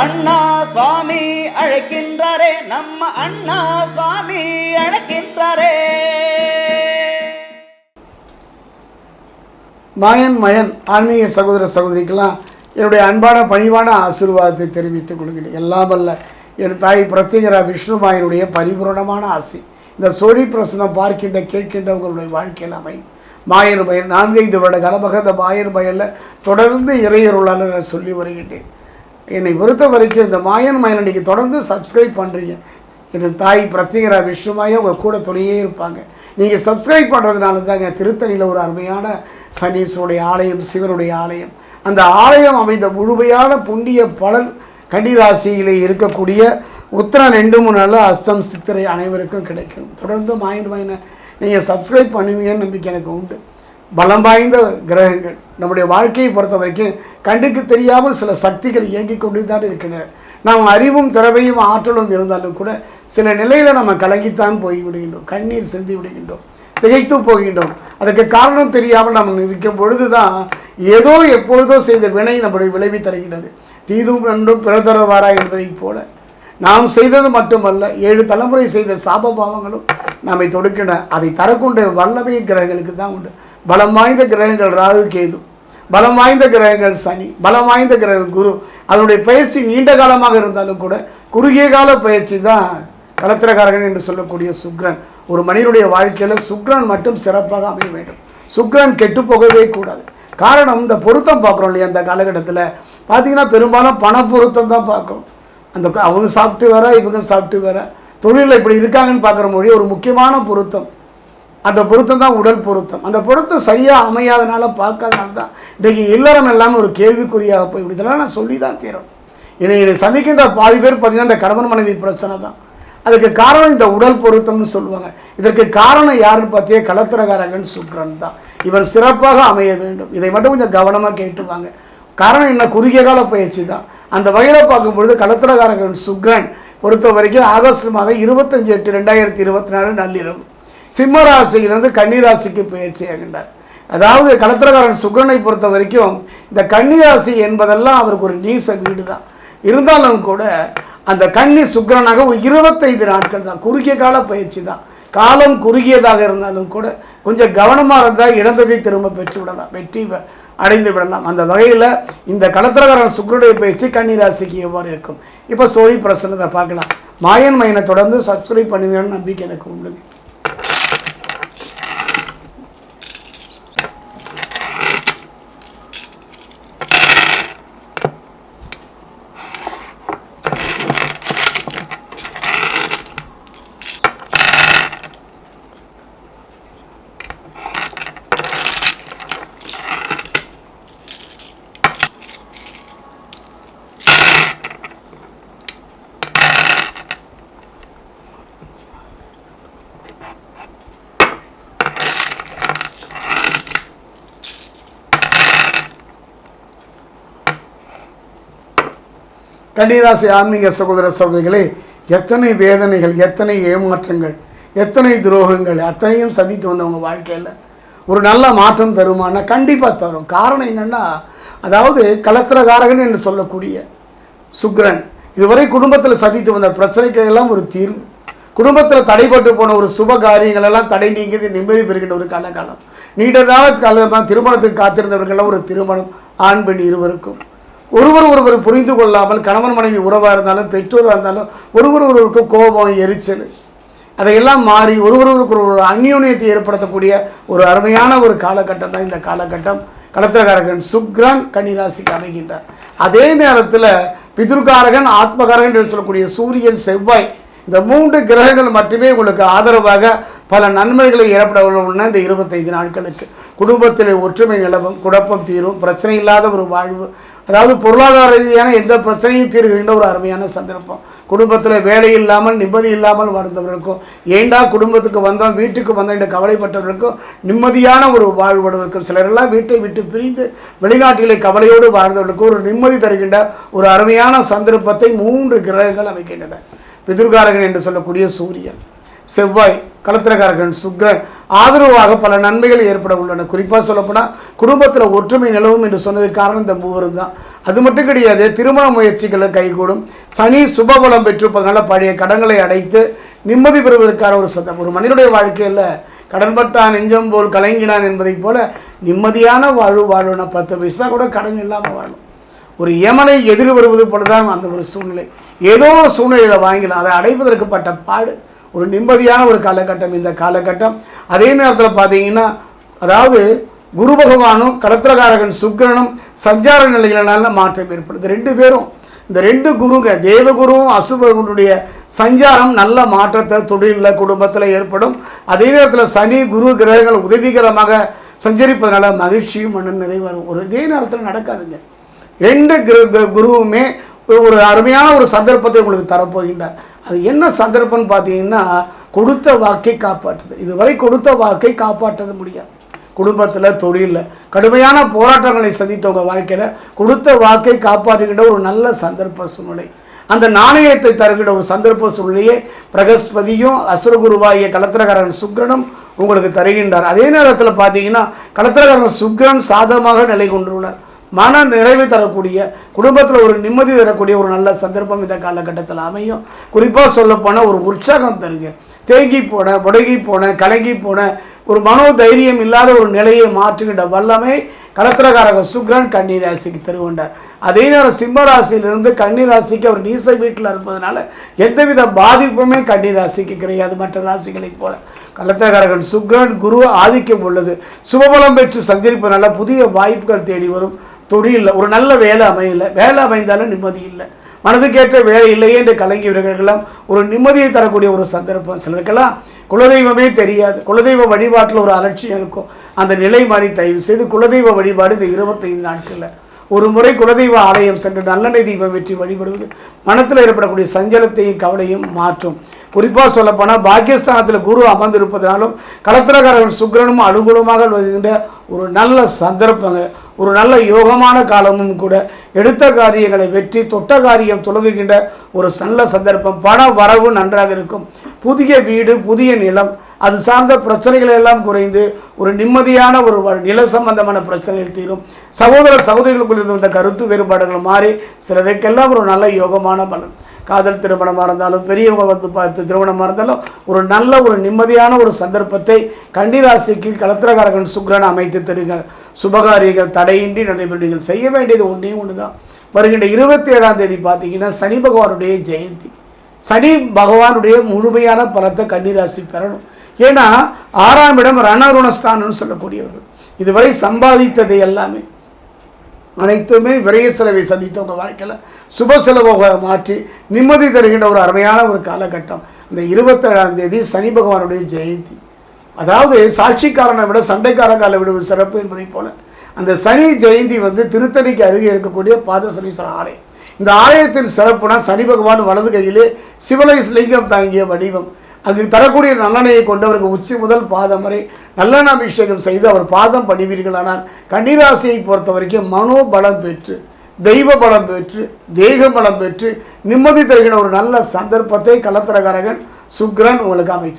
அண்ணா சுவாமி அழைக்கின்றாரே நம்ம அண்ணா சுவாமி அழைக்கின்றாரே. மாயன் மயன் ஆன்மீக சகோதர சகோதரிக்கெல்லாம் என்னுடைய அன்பான பணிவான ஆசீர்வாதத்தை தெரிவித்துக் கொள்கிறேன். எல்லாம் அல்ல என் தாய் பிரத்யேகரா விஷ்ணுமாயனுடைய பரிபூரணமான ஆசி. இந்த சோழி பிரசனம் பார்க்கின்ற கேட்கின்ற உங்களுடைய வாழ்க்கையில் அமையும். மாயன் பயன் நான்கைந்து வருட காலமாக இந்த மாயன் பயனில் தொடர்ந்து இறையருளால் நான் சொல்லி வருகின்றேன். என்னை பொறுத்த வரைக்கும் இந்த மாயன் மயனடிக்கு தொடர்ந்து சப்ஸ்கிரைப் பண்ணுறீங்க என் தாய் பிரத்யேகரா விஷ்ணுமாய உங்கள் கூட துணையே இருப்பாங்க. நீங்கள் சப்ஸ்கிரைப் பண்ணுறதுனால தாங்க திருத்தணியில் ஒரு அருமையான சனீஸ்வருடைய ஆலயம் சிவனுடைய ஆலயம். அந்த ஆலயம் அமைந்த முழுமையான புண்ணிய பலன் கன்னிராசியிலே இருக்கக்கூடிய உத்தரம் ரெண்டு மூணு நாளில் அஸ்தம் சித்திரை அனைவருக்கும் கிடைக்கும். தொடர்ந்து மாயன் மாயனை நீங்கள் சப்ஸ்கிரைப் பண்ணுவீங்கன்னு நம்பிக்கை எனக்கு உண்டு. பலம் வாய்ந்த கிரகங்கள். நம்முடைய வாழ்க்கையை பொறுத்த வரைக்கும் கண்டுக்கு தெரியாமல் சில சக்திகள் இயங்கிக் கொண்டு தான் இருக்கின்றன. நாம் அறிவும் திறமையும் ஆற்றலும் இருந்தாலும் கூட சில நிலையில் நம்ம கலங்கித்தான் போய் விடுகின்றோம் கண்ணீர் சிந்தி விடுகின்றோம். திகைத்து போகின்றோம். அதுக்கு காரணம் தெரியாமல் நம்ம நிற்கும் பொழுது தான் ஏதோ எப்பொழுதோ செய்த வினை நம்முடைய விளைவி தருகின்றது. தீதும் நன்றும் பிறதரவாரா என்பதைப் போல நாம் செய்தது மட்டுமல்ல ஏழு தலைமுறை செய்த சாபபாவங்களும் நம்மை தொடுக்கின அதை தரக்கூடிய வல்லமை கிரகங்களுக்கு தான் உண்டு. பலம் வாய்ந்த கிரகங்கள் ராகு கேது. பலம் வாய்ந்த கிரகங்கள் சனி. பலம் வாய்ந்த கிரகம் குரு. அதனுடைய பயிற்சி நீண்ட காலமாக இருந்தாலும் கூட குறுகிய கால பயிற்சி தான் களத்திரகாரகன் என்று சொல்லக்கூடிய சுக்ரன். ஒரு மனிதனுடைய வாழ்க்கையில் சுக்ரன் மட்டும் சிறப்பாக அமைய வேண்டும். சுக்ரன் கெட்டு போகவே கூடாது. காரணம் இந்த பொருத்தம் பார்க்குறோம் இல்லையா அந்த காலகட்டத்தில். பார்த்தீங்கன்னா பெரும்பாலும் பண பொருத்தம் தான் பார்க்குறோம். அந்த அவங்க சாப்பிட்டு வேற இவங்க சாப்பிட்டு வேற. தொழிலில் இப்படி இருக்காங்கன்னு பார்க்குற மொழி ஒரு முக்கியமான பொருத்தம். அந்த பொருத்தம் தான் உடல் பொருத்தம். அந்த பொருத்தம் சரியாக அமையாதனால பார்க்காதனால தான். இன்றைக்கு இல்லறம் எல்லாமே ஒரு கேள்விக்குறியாக போய் இதெல்லாம் நான் சொல்லி தான் தீரும் என்னை என்னை சந்திக்கின்ற பாதி பேர் பார்த்தீங்கன்னா இந்த கணவன் மனைவி பிரச்சனை தான். அதுக்கு காரணம் இந்த உடல் பொருத்தம்னு சொல்லுவாங்க. இதற்கு காரணம் யாருன்னு பார்த்தியே? கலத்திரகாரகன் சுக்ரன் தான். இவன் சிறப்பாக அமைய வேண்டும். இதை மட்டும் கொஞ்சம் கவனமாக கேட்டுவாங்க காரணம் என்ன? குறுகிய கால பயிற்சி தான். அந்த வகையில் பார்க்கும்பொழுது கலத்திரகாரகன் சுக்ரன் பொறுத்த வரைக்கும் ஆகஸ்ட் மாதம் இருபத்தஞ்சு எட்டு ரெண்டாயிரத்தி இருபத்தி நாலு நள்ளிரவு. சிம்ம ராசியிலிருந்து கன்னிராசிக்கு பயிற்சி ஆகின்றார். அதாவது களத்திரகாரன் சுக்கரனை பொறுத்த வரைக்கும் இந்த கன்னிராசி என்பதெல்லாம் அவருக்கு ஒரு நீச வீடு தான் இருந்தாலும் கூட அந்த கன்னி சுக்கரனாக ஒரு இருபத்தைந்து நாட்கள் தான். குறுகிய கால பயிற்சி தான். காலம் குறுகியதாக இருந்தாலும் கூட கொஞ்சம் கவனமாக இருந்தால் இழந்ததை திரும்ப பெற்று விடலாம். வெற்றி வ- அடைந்து விடலாம். அந்த வகையில் இந்த கலத்திரகாரன் சுக்கிரனுடைய பயிற்சி கன்னிராசிக்கு எவ்வாறு இருக்கும்? இப்போ சோழி பிரசனத்தை பார்க்கலாம். மாயன் மையனை தொடர்ந்து சப்ஸ்கிரைப் பண்ணுவீங்கன்னு நம்பிக்கை எனக்கு உள்ளது கன்னிராசி ஆன்மீக சகோதர சகோதரிகளே எத்தனை வேதனைகள் எத்தனை ஏமாற்றங்கள் எத்தனை துரோகங்கள் அத்தனையும் சந்தித்து வந்தவங்க வாழ்க்கையில் ஒரு நல்ல மாற்றம் தருமானா? கண்டிப்பாக தரும். காரணம் என்னென்னா அதாவது கலத்திரகாரகன் என்று சொல்லக்கூடிய சுக்ரன் இதுவரை குடும்பத்தில் சந்தித்து வந்த பிரச்சனைகள் எல்லாம் ஒரு தீர்வு. குடும்பத்தில் தடைப்பட்டு போன ஒரு சுப காரியங்கள் எல்லாம் தடை நீங்கி நிம்மதி பெறுகின்ற ஒரு காலகாலம். நீண்டதான காலமாக திருமணத்துக்கு காத்திருந்தவர்களெல்லாம் ஒரு திருமணம் ஆண் பெண் இருவருக்கும். ஒருவர் ஒருவர் புரிந்து கொள்ளாமல் கணவன் மனைவி உறவாக இருந்தாலும் பெற்றோராக இருந்தாலும் ஒருவர் ஒருவருக்கு கோபம் எரிச்சல் அதையெல்லாம் மாறி ஒருவருக்கு ஒரு அந்யோன்யத்தை ஏற்படுத்தக்கூடிய ஒரு அருமையான ஒரு காலகட்டம் தான் இந்த காலகட்டம். கடத்திரகாரகன் சுக்ரன் கன்னிராசிக்கு அமைகின்றார். அதே நேரத்தில் பிதுர்காரகன் ஆத்மகாரகன் என்று சொல்லக்கூடிய சூரியன் செவ்வாய் இந்த மூன்று கிரகங்கள் மட்டுமே உங்களுக்கு ஆதரவாக பல நன்மைகளை ஏற்பட உள்ளன இந்த இருபத்தைந்து நாட்களுக்கு. குடும்பத்தில் ஒற்றுமை நிலவும் குழப்பம் தீரும் பிரச்சனை இல்லாத ஒரு வாழ்வு அதாவது பொருளாதார ரீதியான எந்த பிரச்சனையும் தீர்கின்ற ஒரு அருமையான சந்தர்ப்பம். குடும்பத்தில் வேலை இல்லாமல் நிம்மதி இல்லாமல் வாழ்ந்தவர்களுக்கும் ஏண்டா குடும்பத்துக்கு வந்தோம் வீட்டுக்கு வந்தோம் என்று கவலைப்பட்டவர்களுக்கும் நிம்மதியான ஒரு வாழ்வதற்கும் சிலரெல்லாம் வீட்டை விட்டு பிரிந்து வெளிநாட்டிலே கவலையோடு வாழ்ந்தவர்களுக்கும் ஒரு நிம்மதி தருகின்ற ஒரு அருமையான சந்தர்ப்பத்தை மூன்று கிரகங்கள் அமைக்கின்றன. பிதுர்காரகன் என்று சொல்லக்கூடிய சூரியன். செவ்வாய் களத்திரகாரகன் சுக்கிரன் ஆதரவாக பல நன்மைகள் ஏற்பட உள்ளன. குறிப்பாக சொல்லப்போனால் குடும்பத்தில் ஒற்றுமை நிலவும் என்று சொன்னதுக்கு காரணம் இந்த மூவரும் தான். அது மட்டும் கிடையாது திருமண முயற்சிகளை கைகூடும். சனி சுபபலம் பெற்றிருப்பதனால பழைய கடன்களை அடைத்து நிம்மதி பெறுவதற்கான ஒரு சந்தம் ஒரு மனிதனுடைய வாழ்க்கையில் கடன்பட்டான் நெஞ்சம் போல் கலங்கினான் என்பதைப் போல நிம்மதியான வாழ்வு வாழணும் பத்து பைசா கூட கடன் இல்லாமல் வாழும். ஒரு யமனை எதிர் வருவது போலதான் அந்த ஒரு சூழ்நிலை. ஏதோ ஒரு சூழ்நிலையில் வாங்கினோம் அதை அடைவதற்குப்பட்ட பாடு. ஒரு நிம்மதியான ஒரு காலகட்டம் இந்த காலகட்டம். அதே நேரத்தில் பார்த்தீங்கன்னா அதாவது குரு பகவானும் கடத்திரகாரகன் சுக்கிரனும் சஞ்சார நிலையினால மாற்றம் ஏற்படுது. ரெண்டு பேரும் இந்த ரெண்டு குருங்க தேவகுருவும் அசுபகுருடைய சஞ்சாரம் நல்ல மாற்றத்தை தொழிலில் குடும்பத்தில் ஏற்படும். அதே நேரத்தில் சனி குரு கிரகங்கள் உதவிகரமாக சஞ்சரிப்பதனால மகிழ்ச்சியும் மன நிறைவரும். ஒரு இதே நேரத்தில் நடக்காதுங்க. ரெண்டு குரு குருவுமே ஒரு அருமையான ஒரு சந்தர்ப்பத்தை உங்களுக்கு தரப்போகின்றார். அது என்ன சந்தர்ப்பம்னு பார்த்தீங்கன்னா கொடுத்த வாக்கை காப்பாற்றுது. இதுவரை கொடுத்த வாக்கை காப்பாற்றது முடியாது. குடும்பத்தில் தொழிலில் கடுமையான போராட்டங்களை சந்தித்தவங்க வாழ்க்கையில் கொடுத்த வாக்கை காப்பாற்றுகின்ற ஒரு நல்ல சந்தர்ப்ப சூழ்நிலை. அந்த நாணயத்தை தருகிற ஒரு சந்தர்ப்ப சூழ்நிலையை பிரகஸ்பதியும் அசுரகுருவாகிய கலத்திரகாரன் சுக்ரனும் உங்களுக்கு தருகின்றார். அதே நேரத்தில் பார்த்தீங்கன்னா கலத்திரகாரன் சுக்ரன் சாதகமாக நிலை கொண்டுள்ளார். மன நிறைவு தரக்கூடிய குடும்பத்தில் ஒரு நிம்மதி தரக்கூடிய ஒரு நல்ல சந்தர்ப்பம் இந்த காலகட்டத்தில் அமையும். குறிப்பாக சொல்லப்போனால் ஒரு உற்சாகம் தருங்க. தேங்கி போன புடகி போன கலங்கி போன ஒரு மனோ தைரியம் இல்லாத ஒரு நிலையை மாற்றுகின்ற வல்லமை கலத்திரகாரக சுக்ரன் கன்னி ராசிக்கு தருகின்றார். அதே நேரம் சிம்ம ராசியிலிருந்து கன்னி ராசிக்கு அவர் நீச வீட்டில் இருப்பதனால எந்தவித பாதிப்புமே கன்னி ராசிக்கு கிடையாது. மற்ற ராசிகளைப் போல கலத்திரகாரகன் சுக்ரன் குரு ஆதிக்கம் உள்ளது. சுபபலம் பெற்று சஞ்சரிப்பதனால புதிய வாய்ப்புகள் தேடி வரும். தொழிலில் ஒரு நல்ல வேலை அமையல. வேலை அமைந்தாலும் நிம்மதி இல்லை. மனதுக்கேற்ற வேலை இல்லையே என்று கலங்கியவர்களுக்கெல்லாம் ஒரு நிம்மதியை தரக்கூடிய ஒரு சந்தர்ப்பம். சிலருக்கெல்லாம் குலதெய்வமே தெரியாது. குலதெய்வ வழிபாட்டில் ஒரு அலட்சியம் இருக்கும். அந்த நிலை மாறி தயவு செய்து குலதெய்வ வழிபாடு இந்த இருபத்தைந்து நாட்களில். ஒரு முறை குலதெய்வ ஆலயம் சென்று நல்லெண்ணெய் தீபம் வெற்றி வழிபடுவது மனத்தில் ஏற்படக்கூடிய சஞ்சலத்தையும் கவலையும் மாற்றும். குறிப்பாக சொல்லப்போனால் பாக்கியஸ்தானத்தில் குரு அமர்ந்திருப்பதனாலும் களத்திரக்காரர்கள் சுக்கிரனும் அனுகூலமாக வருகின்ற ஒரு நல்ல சந்தர்ப்பங்க. ஒரு நல்ல யோகமான காலமும் கூட எடுத்த காரியங்களை வெற்றி தொட்ட காரியம் தொடங்குகின்ற ஒரு நல்ல சந்தர்ப்பம் பண வரவு நன்றாக இருக்கும். புதிய வீடு புதிய நிலம் அது சார்ந்த பிரச்சனைகள் எல்லாம் குறைந்து ஒரு நிம்மதியான ஒரு வ- நில சம்பந்தமான பிரச்சனைகள் தீரும். சகோதர சகோதரிகளுக்குள் இருந்த கருத்து வேறுபாடுகள் மாறி சிலருக்கெல்லாம் ஒரு நல்ல யோகமான பலன். காதல் திருமணமாக இருந்தாலும் பெரியவங்க வந்து பார்த்து திருமணமாக இருந்தாலும் ஒரு நல்ல ஒரு நிம்மதியான ஒரு சந்தர்ப்பத்தை கண்டிராசிக்கு கலத்திரகாரகன் சுக்ரன் அமைத்து தருகிறார். சுபகாரியங்கள் தடையின்றி நடைபெறும். நீங்கள் செய்ய வேண்டியது ஒன்றே ஒன்று தான் வருகின்ற இருபத்தி ஏழாம் தேதி பார்த்தீங்கன்னா சனி பகவானுடைய ஜெயந்தி. சனி பகவானுடைய முழுமையான பலத்தை கன்னிராசி பெறணும். ஏன்னா ஆறாம் இடம் ரணருணஸ்தானம்னு சொல்லக்கூடியவர்கள். இதுவரை சம்பாதித்தது எல்லாமே. அனைத்துமே விரைய செலவை சந்தித்தவங்க வாழ்க்கையில். சுப செலவாக மாற்றி நிம்மதி தருகின்ற ஒரு அருமையான ஒரு காலகட்டம். இந்த இருபத்தேழாம் தேதி சனி பகவானுடைய ஜெயந்தி. அதாவது சாட்சிக்காரனை விட சண்டைக்காரங்கால ஒரு சிறப்பு என்பதைப் போல அந்த சனி ஜெயந்தி வந்து திருத்தணிக்கு அருகே இருக்கக்கூடிய பாதசனீஸ்வரர் ஆலயம். இந்த ஆலயத்தின் சிறப்புனா சனி பகவான் வலது கையிலே சிவலை லிங்கம் தாங்கிய வடிவம். அங்கு தரக்கூடிய நல்லனையை கொண்டு அவருக்கு உச்சி முதல் பாதம் வரை நல்லெண்ண அபிஷேகம் செய்து அவர் பாதம் பணிவீர்களானால் கன்னிராசியை பொறுத்த வரைக்கும் மனோபலம் பெற்று தெய்வ பலம் பெற்று தேக பலம் பெற்று நிம்மதி தருகிற ஒரு நல்ல சந்தர்ப்பத்தை கலத்திரகாரகன் சுக்கிரன் உங்களுக்கு அமைத்து